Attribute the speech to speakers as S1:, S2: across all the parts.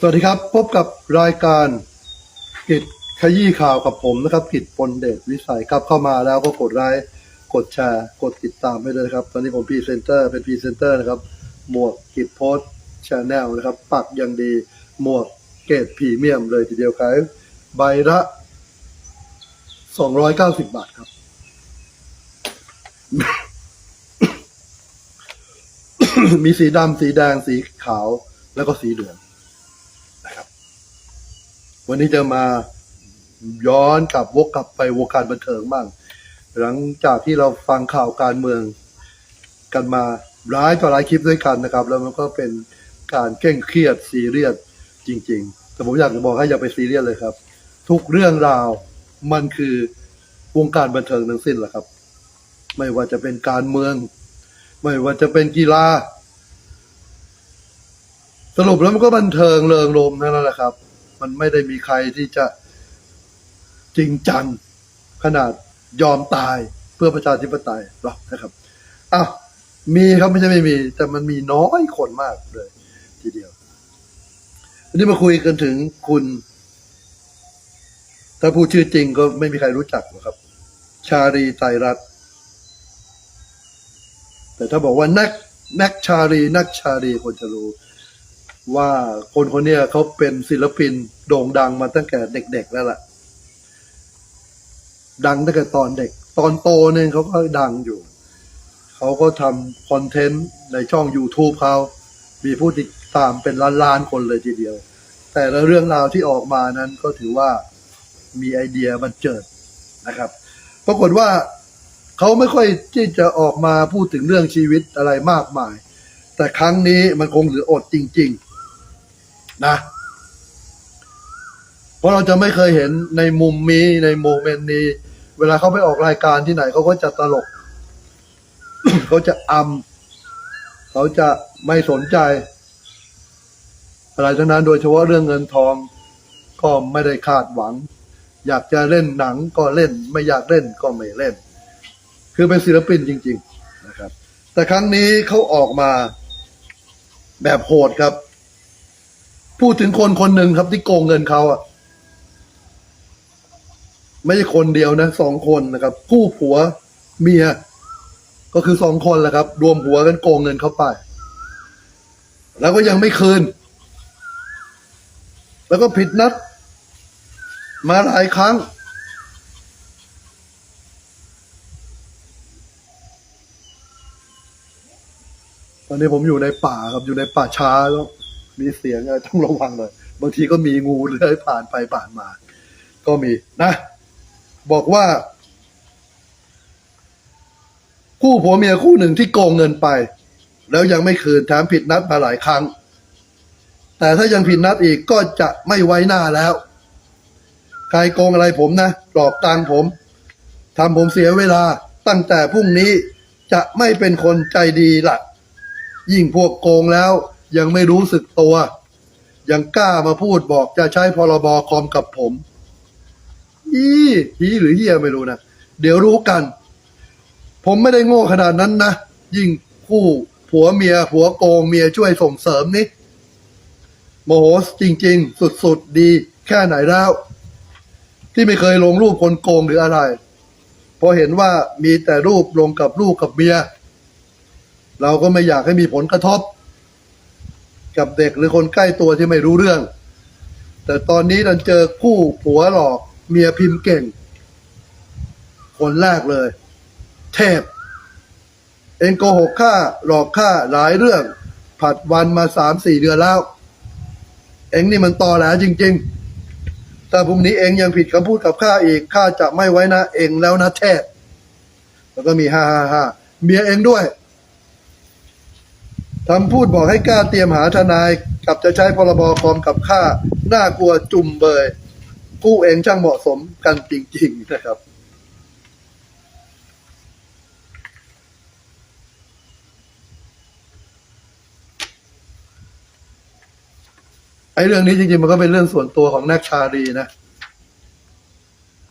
S1: สวัสดีครับ พบกับรายการกิจขยี้ข่าวกับผมนะครับ กิจปนเดชวิสัยครับเข้ามาแล้วก็กดไลค์กดแชร์กดติดตามให้เลยครับ ตอนนี้ผมพรีเซนเตอร์เป็นพรีเซนเตอร์นะครับ หมวกกิจโพสชาแนลนะครับ ปักอย่างดีหมวกเกรดพรีเมียมเลยทีเดียวขายใบละ290บาทครับ มีสีดำสีแดงสีขาวแล้วก็สีเหลือง วันนี้จะมาย้อนกลับวกกลับไปวงการบันเทิงบ้าง หลังจากที่เราฟังข่าวการเมืองกันมาร้ายต่อหลายคลิปด้วยกันนะครับ แล้วมันก็เป็นการเคร่งเครียดซีเรียสจริง ๆ แต่ผมอยากจะบอกให้อย่าไปซีเรียสเลยครับ ทุกเรื่องราวมันคือวงการบันเทิงทั้งสิ้นแหละครับ ไม่ว่าจะเป็นการเมือง ไม่ว่าจะเป็นกีฬา สรุปแล้วมันก็บันเทิงเริงรมนั่นแหละครับ มันไม่ได้มีใครที่จะจริงจังขนาดยอมตายเพื่อประชาธิปไตยหรอกนะครับอ้าวมีครับไม่ใช่ไม่มี แต่มันมีน้อยคนมากเลย ทีเดียววันนี้มาคุยกันถึงคุณ ถ้าพูดชื่อจริงก็ไม่มีใครรู้จักหรอกครับ ชารีไตรรัตน์แต่ถ้าบอกว่านักนักชารีนักชารีคนจะรู้ ว่าคนคนนี้เขาเป็นศิลปินโด่งดังมาตั้งแต่เด็ก ๆ แล้วล่ะ ดังตั้งแต่ตอนเด็ก ตอนโตเนี่ยเขาก็ดังอยู่ เขาก็ทำคอนเทนต์ในช่อง YouTube เขา มีผู้ติดตามเป็นล้านๆคนเลยทีเดียว แต่ละเรื่องราวที่ออกมานั้นก็ถือว่ามีไอเดียบันเจิดนะครับ ปรากฏว่าเขาไม่ค่อยที่จะออกมาพูดถึงเรื่องชีวิตอะไรมากมาย แต่ครั้งนี้มันคงเหลืออดจริง ๆ นะ เพราะเราจะไม่เคยเห็นในมุมนี้ในโมเมนต์นี้ เวลาเขาไปออกรายการที่ไหนเขาก็จะตลก เขาจะอำเขาจะไม่สนใจ อะไรทั้งนั้นโดยเฉพาะเรื่องเงินทอง ก็ไม่ได้คาดหวัง อยากจะเล่นหนังก็เล่น ไม่อยากเล่นก็ไม่เล่น คือเป็นศิลปินจริง ๆ นะครับ แต่ครั้งนี้เขาออกมาแบบโหดครับ พูดถึงคนคนหนึ่งครับที่โกงเงินเขาอะไม่ใช่คนเดียวนะสองคนนะครับคู่ผัวเมีย ก็คือสองคนแหละครับ รวมหัวกันโกงเงินเขาไป แล้วก็ยังไม่คืน แล้วก็ผิดนัด มาหลายครั้ง ตอนนี้ผมอยู่ในป่าครับอยู่ในป่าช้าแล้ว มีเสียงอะไรต้องระวังเลยบางทีก็มีงูเลื้อยผ่านไปผ่านมา ก็มีนะ บอกว่า คู่ผัวเมียคู่หนึ่งที่โกงเงินไป แล้วยังไม่คืนแถมผิดนัดมาหลายครั้ง แต่ถ้ายังผิดนัดอีกก็จะไม่ไว้หน้าแล้ว ใครโกงอะไรผมนะหลอกตังผมทำผมเสียเวลาตั้งแต่พรุ่งนี้จะไม่เป็นคนใจดีละยิ่งพวกโกงแล้ว ยังไม่รู้สึกตัว ยังกล้ามาพูดบอกจะใช้พรบคอมกับผม อีฮีหรือเฮียไม่รู้นะ เดี๋ยวรู้กัน ผมไม่ได้โง่ขนาดนั้นนะ ยิ่งคู่ผัวเมียผัวโกงเมียช่วยส่งเสริมนี่โมโหจริง ๆ สุดๆ ดี แค่ไหนแล้ว ที่ไม่เคยลงรูปคนโกงหรืออะไรพอเห็นว่ามีแต่รูปลงกับลูกกับเมีย เราก็ไม่อยากให้มีผลกระทบ กับเด็กหรือคนใกล้ตัวที่ไม่รู้เรื่อง แต่ตอนนี้ดันเจอคู่ผัวหลอกเมียพิมพ์เก่ง คนแรกเลย เทพ เองโกหกข้าหลอกข้าหลายเรื่อง ผัดวันมาสามสี่เดือนแล้ว เองนี่มันต่อแหลจริงๆถ้าพรุ่งนี้เองยังผิดคำพูดกับข้าอีกข้าจะไม่ไว้นะ เองแล้วนะเทพ แล้วก็มีฮ่าฮ่าฮ่าเมียเองด้วย ทำพูดบอกให้กล้าเตรียมหาทนายกับจะใช้พรบคอมกับข้าน่ากลัวจุ่มเบยคู่เองช่างเหมาะสมกันจริง ๆ นะครับ ไอ้เรื่องนี้จริง ๆ มันก็เป็นเรื่องส่วนตัวของนักชาลีนะ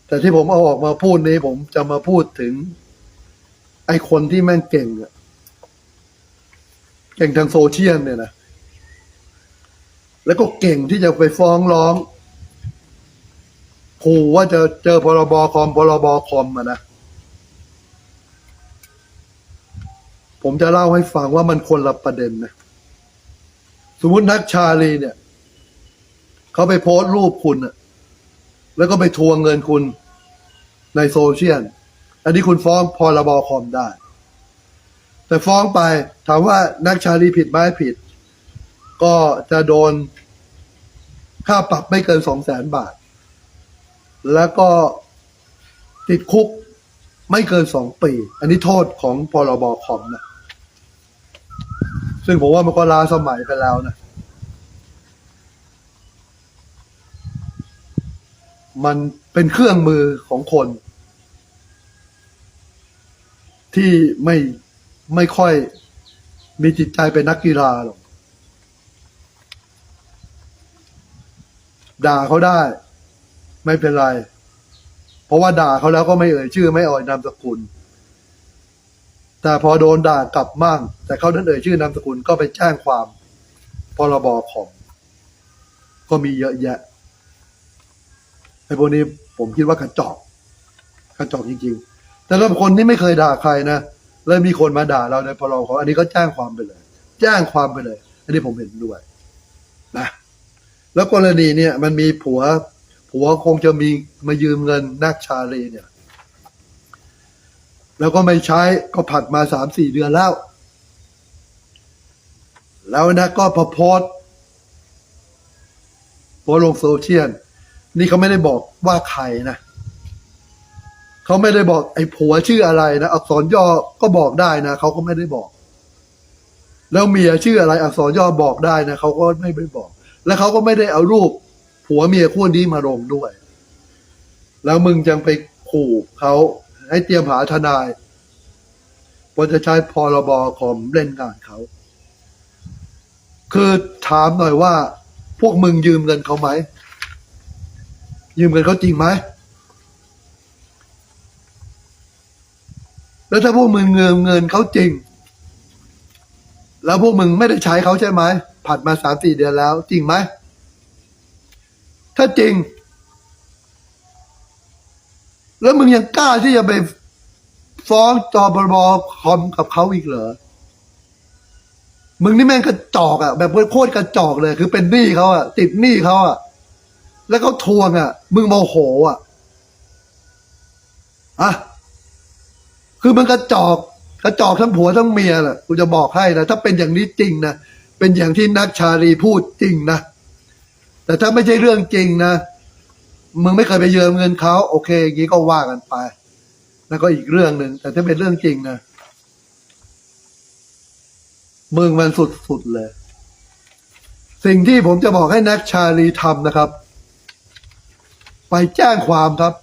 S1: แต่ที่ผมเอาออกมาพูดนี้ผมจะมาพูดถึง ไอ้คนที่แม่งเก่งอะ เก่งทางโซเชียลเนี่ยนะแล้วก็เก่งที่จะไปฟ้องร้องขู่ว่าจะเจอพรบคอมพรบคอมอะนะผมจะเล่าให้ฟังว่ามันคนละประเด็นนะสมมตินักชาลีเนี่ยเขาไปโพสต์รูปคุณอะแล้วก็ไปทวงเงินคุณในโซเชียล อันนี้คุณฟ้องพรบคอมได้ แต่ฟ้องไปถามว่านักชาลีผิดไหมผิด ก็จะโดนค่าปรับไม่เกินสองแสนบาท แล้วก็ติดคุกไม่เกินสองปี อันนี้โทษของพรบคอมนะ ซึ่งผมว่ามันก็ล้าสมัยไปแล้วนะ มันเป็นเครื่องมือของคน ที่ไม่ ไม่ค่อยมีจิตใจเป็นนักกีฬาหรอกด่าเขาได้ ไม่เป็นไร เพราะว่าด่าเขาแล้วก็ไม่เอ่ยชื่อ ไม่เอ่ยนามสกุล แต่พอโดนด่ากลับมั่ง แต่เขานั้นเอ่ยชื่อนามสกุลก็ไปแจ้งความพรบคอมก็มีเยอะแยะไอ้พวกนี้ผมคิดว่ากระจอกกระจอกจริงๆแต่ถ้าคนที่ไม่เคยด่าใครนะ แล้วมีคนมาด่าเราในพรบคอมอันนี้ก็แจ้งความไปเลย แจ้งความไปเลย อันนี้ผมเห็นด้วยนะแล้วกรณีเนี่ย มันมีผัว ผัวคงจะมีมายืมเงินนักชาลีเนี่ย แล้วก็ไม่ใช้ก็ผัดมาสามสี่เดือนแล้ว แล้วนะก็พอโพสโพสลงโซเชียลนี่เขาไม่ได้บอกว่าใครนะ เขาไม่ได้บอกไอ้ผัวชื่ออะไรนะอักษรย่อก็บอกได้นะเขาก็ไม่ได้บอก แล้วเมียชื่ออะไร อักษรย่อบอกได้นะเขาก็ไม่ได้บอก แล้วเขาก็ไม่ได้เอารูป ผัวเมียคู่นี้มาลงด้วย แล้วมึงจังไปขู่เขาให้เตรียมหาทนายว่าจะใช้พรบคอมเล่นงานเขา คือถามหน่อยว่า พวกมึงยืมเงินเขาไหม ยืมเงินเขาจริงไหม แล้วถ้าพวกมึงเงินเงินเขาจริง แล้วพวกมึงไม่ได้ใช้เขาใช่ไหมผัดมาสามสี่เดือนแล้ว จริงไหมถ้าจริง แล้วมึงยังกล้าที่จะไปฟ้องจอบรบคอมกับเขาอีกเหรอมึงนี่แม่งกระจอกอะ่ะ แบบโคตรกระจอกเลย คือเป็นหนี้เขาอะ่ะ ติดหนี้เขาอะ่ะ แล้วเขาทวงอะ่ะ มึงโมโหอะ่ะอะ คือมึงกระจอกกระจอกทั้งผัวทั้งเมียแหละกูจะบอกให้นะถ้าเป็นอย่างนี้จริงนะเป็นอย่างที่นักชาลีพูดจริงนะแต่ถ้าไม่ใช่เรื่องจริงนะมึงไม่เคยไปยืมเงินเขาโอเคอย่างนี้ก็ว่ากันไปนั่นก็อีกเรื่องหนึ่งแต่ถ้าเป็นเรื่องจริงนะมึงมันสุดๆเลย สิ่งที่ผมจะบอกให้นักชาลีทำนะครับ ไปแจ้งความครับ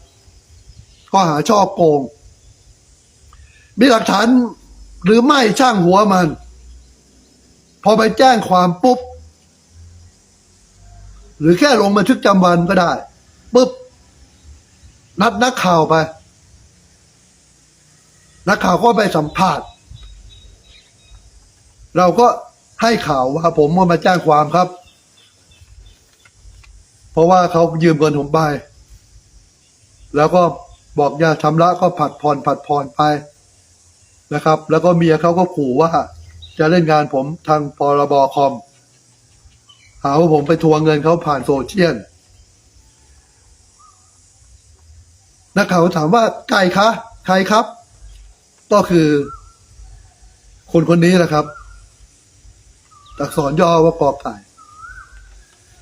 S1: ข้อหาช่อโกง มีหลักฐานหรือไม่ช่างหัวมัน พอไปแจ้งความปุ๊บ หรือแค่ลงบันทึกจำวันก็ได้ปุ๊บ นัดนักข่าวไป นักข่าวก็ไปสัมภาษณ์เราก็ให้ข่าวว่าผมมาแจ้งความครับ เพราะว่าเขายืมเงินผมไป แล้วก็บอกอย่าชำระก็ผัดผ่อนผัดผ่อนไป นะครับ แล้วก็เมียเขาก็ขู่ว่า จะเล่นงานผมทางพรบคอม หาว่าผมไปทวงเงินเขาผ่านโซเชียลนักข่าวถามว่าไก่คะใครครับ ก็คือ คนคนนี้แหละครับอักษรย่อว่ากอไก่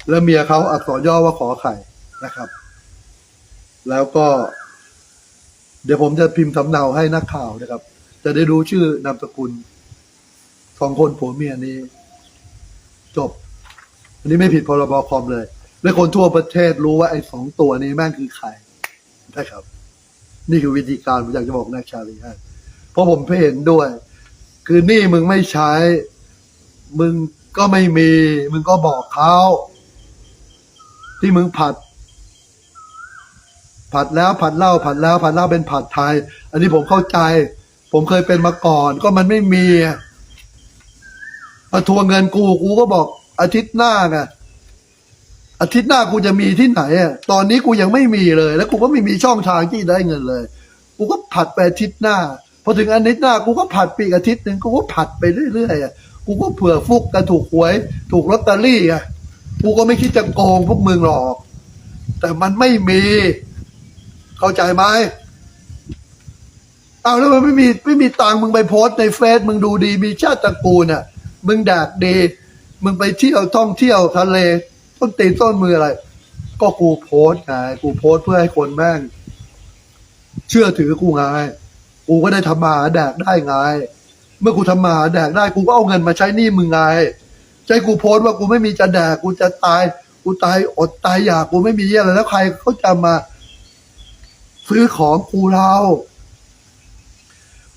S1: แล้วเมียเขาอักษรย่อว่าขอไข่นะครับ แล้วก็ เดี๋ยวผมจะพิมพ์สำเนาให้นักข่าวนะครับ จะได้รู้ชื่อนามสกุลสองคนผัวเมียนี้ จบ อันนี้ไม่ผิดพรบคอมเลย และคนทั่วประเทศรู้ว่าไอ้สองตัวนี้แม่งคือใครนะครับ นี่คือวิธีการผมอยากจะบอกนักชาลีให้เพราะผมเห็นด้วย คือนี่มึงไม่ใช้ มึงก็ไม่มี มึงก็บอกเขาที่มึงผัด ผัดแล้วผัดเหล้าผัดแล้วผัดเหล้าเป็นผัดไทย อันนี้ผมเข้าใจ ผมเคยเป็นมาก่อน ก็มันไม่มีมาทวงเงินกูกูก็บอก อาทิตย์หน้าไงอาทิตย์หน้ากูจะมีที่ไหนอะตอนนี้กูยังไม่มีเลย แล้วกูก็ไม่มีช่องทางที่ได้เงินเลย กูก็ผัดไปอาทิตย์หน้าพอถึงอาทิตย์หน้ากูก็ผัดปีกอาทิตย์หนึ่งกูก็ผัดไปเรื่อยๆอะกูก็เผื่อฟุกกันถูกหวย ถูกลอตเตอรี่อะกูก็ไม่คิดจะโกงพวกมึงหรอก แต่มันไม่มี เข้าใจไหม เอาแล้วมันไม่มีไม่มีตังมึงไปโพสต์ในเฟซมึงดูดีมีชาติตระกูลอะ มึงแดกดี มึงไปเที่ยวท่องเที่ยวทะเลต้นตีนต้นมืออะไร ก็กูโพสต์ไงกูโพสต์เพื่อให้คนแม่ง เชื่อถือกูไงกูก็ได้ทำมาหาแดกได้ไง เมื่อกูทำมาหาแดกได้กูก็เอาเงินมาใช้หนี้มึงไงใช่กูโพสต์ว่ากูไม่มีจะแดกกูจะตาย กูตายอดตายอยากกูไม่มีเยี่ยอะไรแล้วใครเขาจะมา ซื้อของกูเรา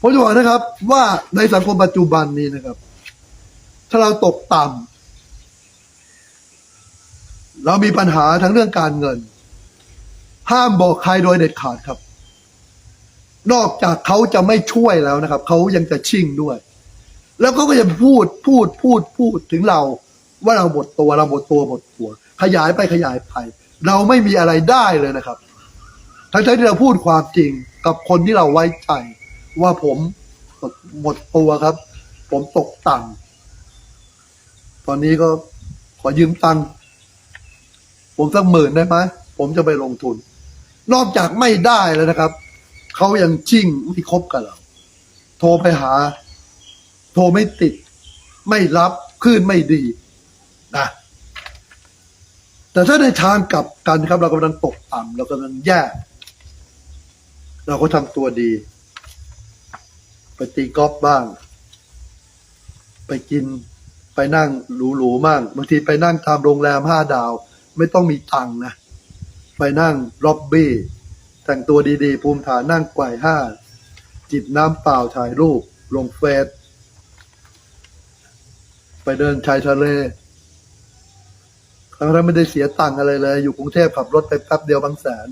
S1: ผมจะบอกนะครับ ว่าในสังคมปัจจุบันนี้นะครับ ถ้าเราตกต่ำเรามีปัญหาทั้งเรื่องการเงิน ห้ามบอกใครโดยเด็ดขาดครับ นอกจากเขาจะไม่ช่วยแล้วนะครับ เขายังจะชิ่งด้วย แล้วเขาก็จะพูดพูดพูดพูดถึงเรา ว่าเราหมดตัวเราหมดตัวหมดหัว ขยายไปขยายไปเราไม่มีอะไรได้เลยนะครับ ทั้งที่เราพูดความจริงกับคนที่เราไว้ใจ ว่าผมหมดตัวครับ ผมตกต่ำตอนนี้ก็ขอยืมตังค์ผมสักหมื่นได้ไหมผมจะไปลงทุน นอกจากไม่ได้แล้วนะครับ เขายังชิ่งไม่คบกับเรา โทรไปหา โทรไม่ติด ไม่รับคลื่นไม่ดีนะแต่ถ้าในทางกลับกันครับ เรากำลังตกต่ำเรากำลังแย่ เราก็ทำตัวดี ไปตีกอล์ฟบ้าง ไปกิน ไปนั่งหรูๆมั่งบางทีไปนั่งตามโรงแรมห้าดาว ไม่ต้องมีตังค์นะ ไปนั่งล็อบบี้ แต่งตัวดีๆ ภูมิฐานนั่งไกวห้า จิบน้ำเปล่าถ่ายรูป ลงเฟซไปเดินชายทะเลครั้งนั้นไม่ได้เสียตังค์อะไรเลย อยู่กรุงเทพขับรถไปแป๊บเดียวบางแสน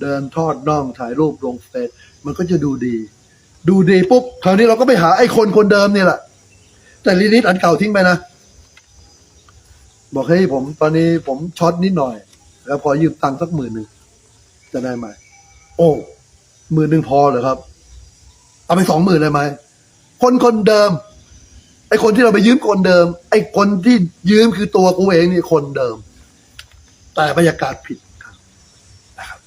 S1: เดินทอดน่องถ่ายรูปลงเฟซมันก็จะดูดี ดูดีปุ๊บคราวนี้เราก็ไปหาไอ้คนคนเดิมนี่แหละ แต่ลีนิดอันเก่าทิ้งไปนะ บอกให้ผมตอนนี้ผมช็อตนิดหน่อย แล้วพอยืมตังค์สักหมื่นหนึ่งจะได้ไหม โอ้หมื่นหนึ่งพอเหรอครับ เอาไปสองหมื่นเลยไหม คนคนเดิม ไอ้คนที่เราไปยืมคนเดิม ไอ้คนที่ยืมคือตัวกูเองนี่คนเดิม แต่บรรยากาศผิดครับนะครับ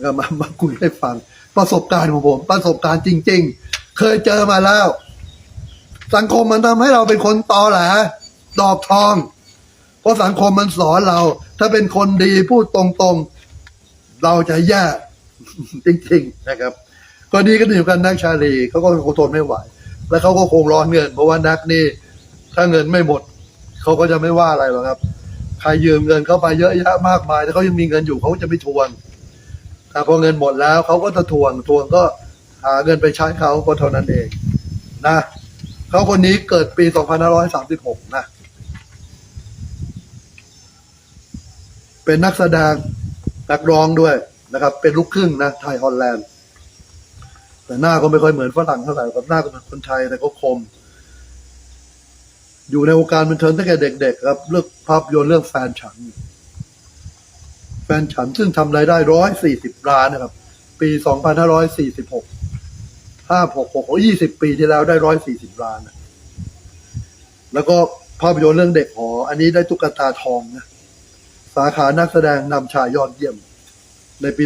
S1: แล้วมามาคุยให้ฟัง ประสบการณ์ของผม ประสบการณ์จริง ๆ เคยเจอมาแล้ว สังคมมันทำให้เราเป็นคนตอแหลดอกทอง เพราะสังคมมันสอนเรา ถ้าเป็นคนดีพูดตรงๆ เราจะแย่จริง ๆ นะครับก็ดีก็ดีอยู่กันนักชาลีเขาก็คงทนไม่ไหว แล้วเขาก็คงร้อนเงิน เพราะว่านักนี่ถ้าเงินไม่หมดเขาก็จะไม่ว่าอะไรหรอกครับ ใครยืมเงินเข้าไปเยอะแยะมากมาย ถ้าเขายังมีเงินอยู่เขาจะไม่ทวง พอเงินหมดแล้วเขาก็จะทวงทวงก็หาเงินไปใช้เขาก็เท่านั้นเองนะเขาคนนี้เกิดปี 2536 นะ เป็นนักแสดงนักร้องด้วยนะครับ เป็นลูกครึ่งนะ ไทยฮอลแลนด์ แต่หน้าก็ไม่ค่อยเหมือนฝรั่งเท่าไหร่กับหน้าก็เหมือนคนไทยแต่ก็คม อยู่ในวงการบันเทิงตั้งแต่เด็กๆครับเรื่องภาพยนตร์เรื่องแฟนฉัน แฟนฉันซึ่งทำรายได้ร้อยสี่สิบล้านนะครับ ปีสองพันห้าร้อยสี่สิบหกห้าหกหกยี่สิบปีที่แล้วได้ร้อยสี่สิบล้านนะแล้วก็ภาพยนตร์เรื่องเด็กหอ อันนี้ได้ตุ๊กตาทองนะสาขานักแสดงนำชายยอดเยี่ยม ในปี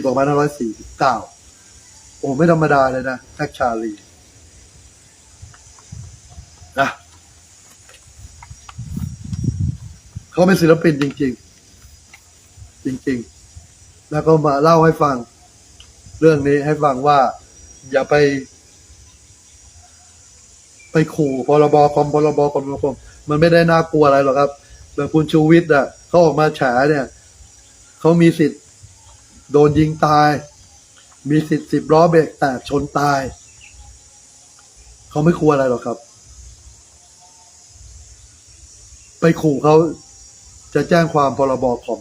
S1: 2549โอ้ไม่ธรรมดาเลยนะแท็กชาลีนะเขาเป็นศิลปินจริง ๆ จริง ๆ แล้วก็มาเล่าให้ฟัง เรื่องนี้ให้ฟังว่า อย่าไป ไปขู่พรบคอมพรบคอมคอมมันไม่ได้น่ากลัวอะไรหรอกครับแบบคุณชูวิทย์อะเขาออกมาแฉเนี่ยเขามีสิทธิ์ โดนยิงตาย มีสิทธิ์สิบล้อเบรกแตกชนตายเขาไม่กลัวอะไรหรอกครับ ไปขู่เขาจะแจ้งความพรบคอม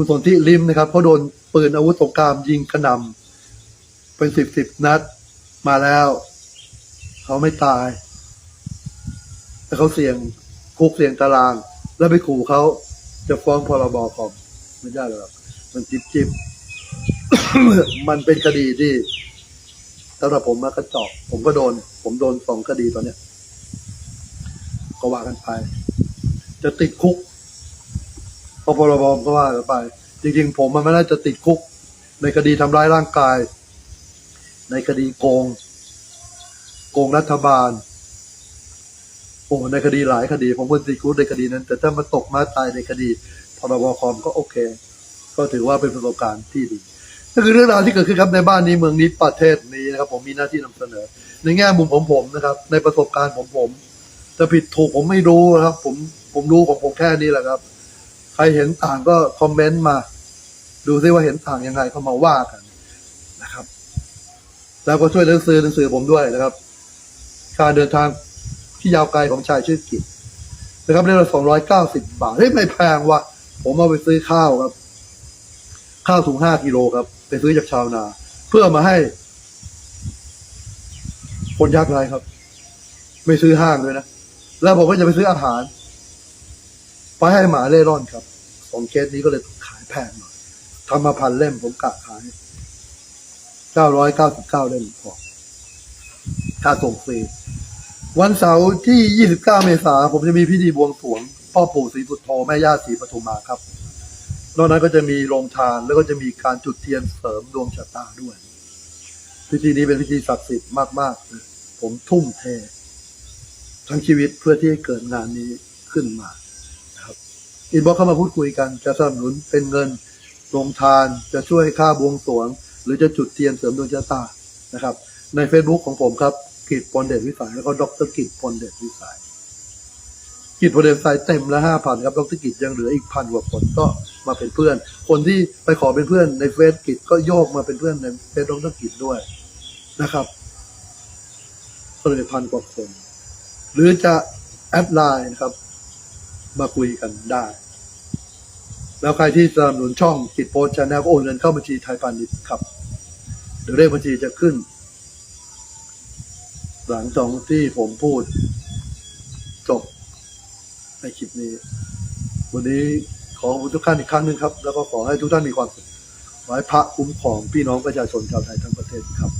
S1: คุณสนธิริมนะครับเขาโดนปืนอาวุธสงครามยิงกระหน่ำเป็นสิบสิบนัดมาแล้ว เขาไม่ตาย แต่เขาเสี่ยงคุกเสี่ยงตาราง แล้วไปขู่เขาจะฟ้องพรบคอมไม่ได้หรอกมันจิบจิบมันเป็นคดีที่สำหรับผมมากระจอกผมก็โดน ผมโดนสองคดีตอนเนี้ยก็ว่ากันไป จะติดคุก พราะพรบก็ว่ากันไป จริงๆ ผมมันไม่น่าจะติดคุก ในคดีทำร้ายร่างกาย ในคดีโกง โกงรัฐบาล โอ้ในคดีหลายคดี ผมควรติดคุกในคดีนั้น แต่ถ้ามาตกมาตายในคดีพรบคอมก็โอเค ก็ถือว่าเป็นประสบการณ์ที่ดีนั่นคือเรื่องราวที่เกิดขึ้นครับในบ้านนี้เมืองนี้ประเทศนี้นะครับ ผมมีหน้าที่นำเสนอ ในแง่มุมของผมนะครับ ในประสบการณ์ของผมจะผิดถูกผมไม่รู้นะครับ ผมผมรู้ของผมแค่นี้แหละครับ ครเห็นต่างก็คอมเมนต์มา ดูซิว่าเห็นต่างยังไงก็มาว่ากันนะครับ แล้วก็ช่วยหนังสือหนังสือผมด้วยนะครับ การเดินทางที่ยาวไกลของชายชื่อกิจนะครับเล่มละสองร้อยเก้าสิบบาทเฮ้ยไม่แพงวะผมเอาไปซื้อข้าวครับ ข้าวถุงห้ากิโลครับ ไปซื้อจากชาวนา เพื่อมาให้ คนยากไร้ครับ ไม่ซื้อห้างด้วยนะ แล้วผมก็จะไปซื้ออาหาร ไปให้หมาเล่ร่อนครับสองเคสนี้ก็เลยขายแพงหน่อยทำมาพันเล่มผมกะขายเก้าร้อยเก้าสิบเก้าเล่มพอค่าส่งฟรีวันเสาร์ที่ยี่สิบเก้าเมษาผมจะมีพิธีบวงสรวงพ่อปู่ศรีสุโธแม่ย่าศรีปทุมมาครับนอกนั้นก็จะมีโรงทานแล้วก็จะมีการจุดเทียนเสริมดวงชะตาด้วย พิธีนี้เป็นพิธีศักดิ์สิทธิ์มากๆเลยผมทุ่มเท ทั้งชีวิตเพื่อที่ให้เกิดงานนี้ขึ้นมา อินบ็อกเข้ามาพูดคุยกันจะสนับสนุนเป็นเงินโรงทานจะช่วยค่าบวงสรวง หรือจะจุดเทียนเสริมดวงชะตานะครับ ใน Facebook ของผมครับกิจพลเดชวิสัยแล้วก็ดรกิจพลเดชวิสัยกิจพลเดชวิสัยเต็มละห้าพันครับดรกิจยังเหลืออีกพันกว่าคนก็มาเป็นเพื่อน คนที่ไปขอเป็นเพื่อนในเฟซกิจก็โยกมาเป็นเพื่อนในเฟซดรกิจด้วยนะครับก็เลยพันกว่าคน หรือจะแอดไลน์นะครับ มาคุยกันได้ แล้วใครที่สนับสนุนช่องกิจโพสชาแนลก็โอนเงินเข้าบัญชีไทยพาณิชย์ครับ เดี๋ยวเลขบัญชีจะขึ้น หลังจากที่ผมพูด จบในคลิปนี้ วันนี้ขอบคุณทุกท่านอีกครั้งหนึ่งครับ แล้วก็ขอให้ทุกท่านมีความสุขขอให้พระคุ้มครองพี่น้องประชาชนชาวไทยทั้งประเทศครับ